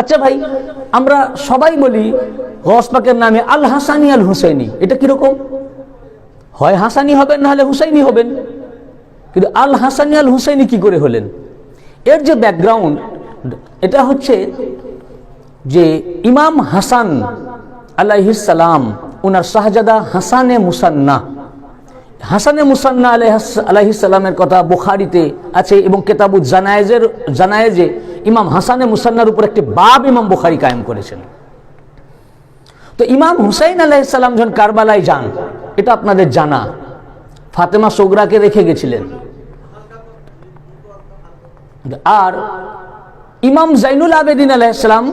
আচ্ছা ভাই, আমরা সবাই বলি গস পাকের নামে আল হাসানি আল হুসাইনি। এটা কীরকম? হয় হাসানি হবেন নাহলে হুসাইনি হবেন। কিন্তু আল হাসানি আল হুসাইনি কি করে হলেন? এর যে ব্যাকগ্রাউন্ড এটা হচ্ছে যে ইমাম হাসান আলাইহিসালাম ওনার শাহজাদা হাসানে মুসান্না। হাসানে মুসান্না আলাইহিসালামের কথা বুখারিতে আছে এবং কেতাবু জানায়েজের, জানায়েজে ইমাম হাসানে মুসান্নার উপর একটি বাব ইমাম বুখারি কায়েম করেছেন। তো ইমাম হুসাইন আলাইসাল্লাম যখন কারবালায় যান, এটা আপনাদের জানা। ফাতেমা সোগরাকে রেখে গেছিলেন। আর ইমাম জাইনুল আবেদিন আলাইসালাম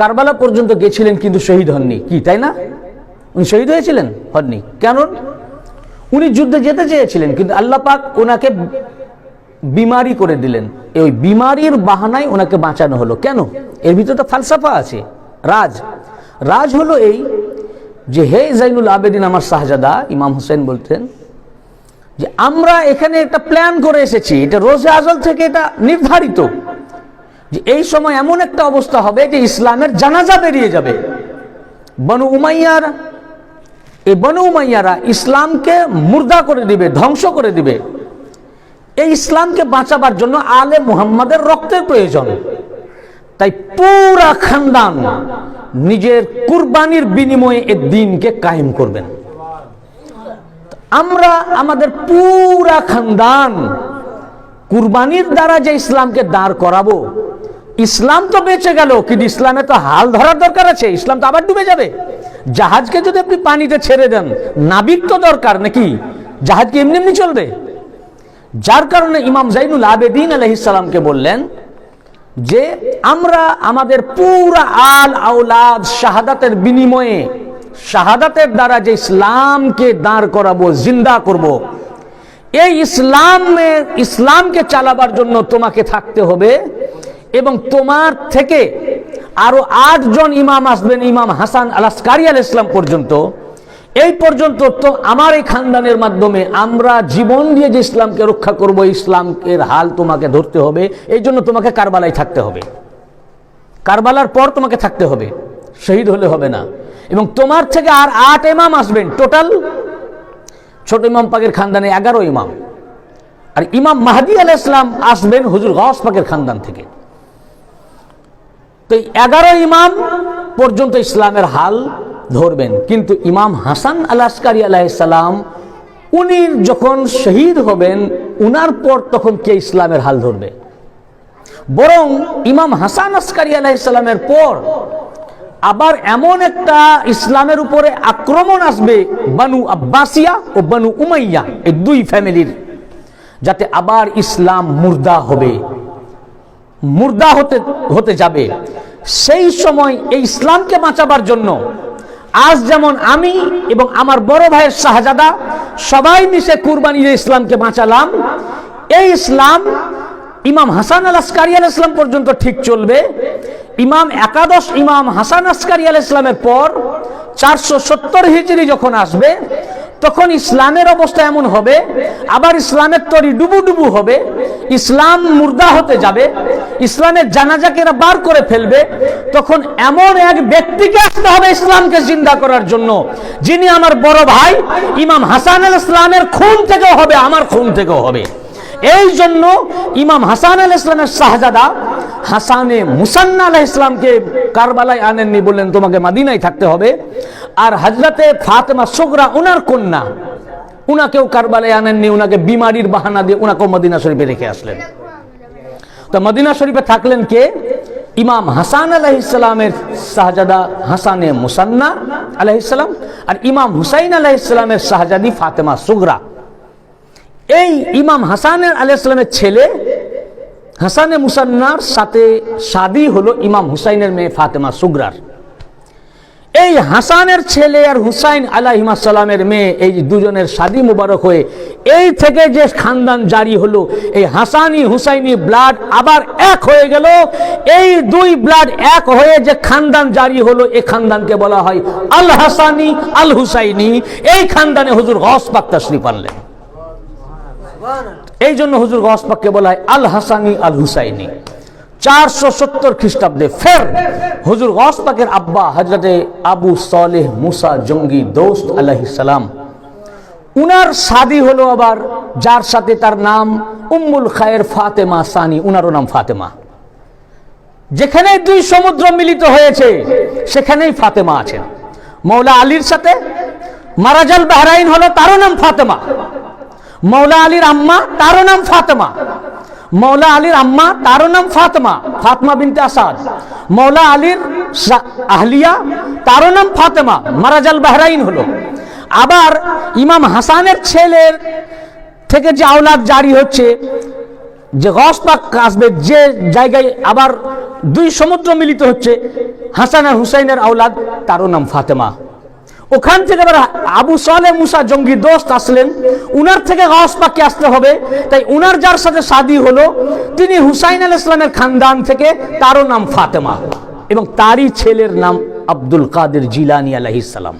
কারবালা পর্যন্ত গেছিলেন কিন্তু শহীদ হননি। কি, তাই না? উনি শহীদ হয়েছিলেন? হননি। কেন? উনি যুদ্ধে যেতে চেয়েছিলেন, কিন্তু আল্লাহ পাক ওনাকে বিমারি করে দিলেন। ওই বিমারির বাহানায় ওনাকে বাঁচানো হলো। কেন? এর ভিতরে তো ফালসাফা আছে। রাজ। রাজ হলো এই যে, হে জাইনুল আবেদিন আমার শাহজাদা ইমাম হোসেন বলতেন, যে আমরা এখানে একটা প্ল্যান করে এসেছি। এটা রোজে আজল থেকে এটা নির্ধারিত যে এই সময় এমন একটা অবস্থা হবে যে ইসলামের জানাজা বেরিয়ে যাবে। বনু উমাইয়ার, এই বনু উমাইয়ারা ইসলামকে মুর্দা করে দিবে, ধ্বংস করে দিবে। এই ইসলামকে বাঁচাবার জন্য আলে মুহাম্মাদের রক্তের প্রয়োজন। তাই পুরা খানদান নিজের কুরবানির বিনিময়ে এ দিনকে কায়েম করবেন। আমরা আমাদের পুরা খানদান কুরবানির দ্বারা যে ইসলামকে দাঁড় করাবো, ইসলাম তো বেঁচে গেল, কিন্তু ইসলামে তো হাল ধরার দরকার আছে, ইসলাম তো আবার ডুবে যাবে। জাহাজকে যদি আপনি পানিতে ছেড়ে দেন, নাবিক তো দরকার নাকি? জাহাজ কি এমনি এমনি চলবে? যার কারণে ইমাম জাইনুল আবেদিন আলহিসামকে বললেন যে আমরা আমাদের পুরা আল আউলাদ শাহাদাতের বিনিময়ে, শাহাদাতের দ্বারা যে ইসলামকে দাঁড় করাবো, জিন্দা করব। এই ইসলামের ইসলামকে চালাবার জন্য তোমাকে থাকতে হবে এবং তোমার থেকে আরও আটজন ইমাম আসবেন, ইমাম হাসান আলাসকারি আল ইসলাম পর্যন্ত এই পর্যন্ত তো আমার এই খানদানের মাধ্যমে আমরা জীবন দিয়ে যে ইসলামকে রক্ষা করব ইসলামের হাল তোমাকে ধরতে হবে, এই জন্য তোমাকে কারবালায় থাকতে হবে। কারবালার পর তোমাকে থাকতে হবে, শহীদ হলে হবে না। এবং তোমার থেকে আর আট ইমাম আসবেন, টোটাল ছোট ইমাম পাকের খানদানে এগারো ইমাম। আর ইমাম মাহাদি আল ইসলাম আসবেন হুজুর গস পাকের খানদান থেকে। তো এগারো ইমাম পর্যন্ত ইসলামের হাল ধরবেন। কিন্তু ইমাম হাসান আল আসকারি আলাইসালাম উনি যখন শহীদ হবেন, উনার পর তখন কে ইসলামের হাল ধরবে? বরং ইমাম হাসান আসকারি আলাইসালামের পর আবার এমন একটা ইসলামের উপরে আক্রমণ আসবে, বানু আব্বাসিয়া ও বানু উমাইয়া, এই দুই ফ্যামিলির, যাতে আবার ইসলাম মুর্দা হবে। মুর্দা হতে হতে যাবে। সেই সময় এই ইসলামকে বাঁচাবার জন্য আজ যেমন আমি এবং আমার বড় ভাইয়ের শাহজাদা সবাই মিশে কুরবানি ইসলামকে বাঁচালাম, এই ইসলাম ইমাম হাসান আল আসকারি আল ইসলাম পর্যন্ত ঠিক চলবে। ইমাম একাদশ ইমাম হাসান আসকারি আল ইসলামের পর চারশো সত্তর হিজড়ি যখন আসবে, তখন ইসলামের অবস্থা এমন হবে, আবার ইসলামের তরি ডুবু ডুবু হবে, ইসলাম মুর্দা হতে যাবে ইসলামের জানাজাকে এরা বার করে ফেলবে, তখন এমন এক ব্যক্তিকে আসতে হবে ইসলামকে জিন্দা করার জন্য, যিনি আমার বড় ভাই, ইমাম হাসান আল ইসলামের খুন থেকেও হবে, আমার খুন থেকেও হবে। এই জন্য ইমাম হাসান আল ইসলামের শাহজাদা হাসানে মুসান্না আলাহ ইসলামকে কারবালায় আনেননি বললেন, তোমাকে মাদিনায় থাকতে হবে। আর হাজরাতে ফাতেমা সোগরা, উনার কন্যা, উনাকেও কারবালায় আনেননি, উনাকে বিমারির বাহানা দিয়ে উনাকেও মদিনা শরীফে রেখে আসলেন। তো মদিনা শরীফে থাকলেন কে? ইমাম হাসান আলহ ইসলামের শাহজাদা হাসানে মুসান্না আলহ ইসলাম আর ইমাম হুসাইন আলহ ইসলামের শাহজাদি ফাতেমা সুগরা। এই ইমাম হাসানের আলহ ইসলামের ছেলে হাসানে মুসান্নার সাথে শাদি হলো ইমাম হুসাইনের মেয়ে ফাতেমা সুগরার। এই হাসানের ছেলে আর হুসাইন সালামের মেয়ে এই দুজনের শাদি মুবারক হয়ে এই থেকে যে খানদান জারি হলো এই হাসানি হুসাইনি ব্লাড আবার এক হয়ে গেল। এই দুই ব্লাড এক হয়ে যে খানদান জারি হলো এই খানদানকে বলা হয় আল হাসানি আল হুসাইনি। এই খানদানে হুজুর গস পাক তশরিফ আনলেন। এই জন্য হুজুর গস পাককে বলা হয় আল হাসানি আল হুসাইনি। চারশো সত্তর খ্রিস্টাব্দে ফের আবু মুসা জঙ্গি সালাম। উনার আবার, যার সাথে তার নাম খায়ের ফাতেমা সানি, উনারও নাম ফাতেমা। যেখানে দুই সমুদ্র মিলিত হয়েছে, সেখানেই ফাতেমা আছেন মৌলা আলীর সাথে, মারাজাল বাহরাইন হলো তারও নাম ফাতেমা। মৌলা আলীর আম্মা তারও নাম ফাতেমা। মৌলা আলীর আম্মা, তারও নাম ফাতেমা, ফাতমা বিনতে আসাদ। মৌলা আলীর আহলিয়া, তারও নাম ফাতেমা, মারাজাল বাহরাইন হলো। আবার ইমাম হাসানের ছেলের থেকে যে আওলাদ জারি হচ্ছে, যে গসপাক আসবে যে জায়গায় আবার দুই সমুদ্র মিলিত হচ্ছে, হাসান আর হুসাইনের আওলাদ, তারও নাম ফাতেমা। ওখান থেকে এবার আবু সালে মুসা জঙ্গি দোস্ত আসলেন। উনার থেকে গসপাককে আসতে হবে। তাই উনার যার সাথে সাদী হলো, তিনি হুসাইন আল ইসলামের খানদান থেকে তারও নাম ফাতেমা এবং তারই ছেলের নাম আব্দুল কাদের জিলানি আলহিসাম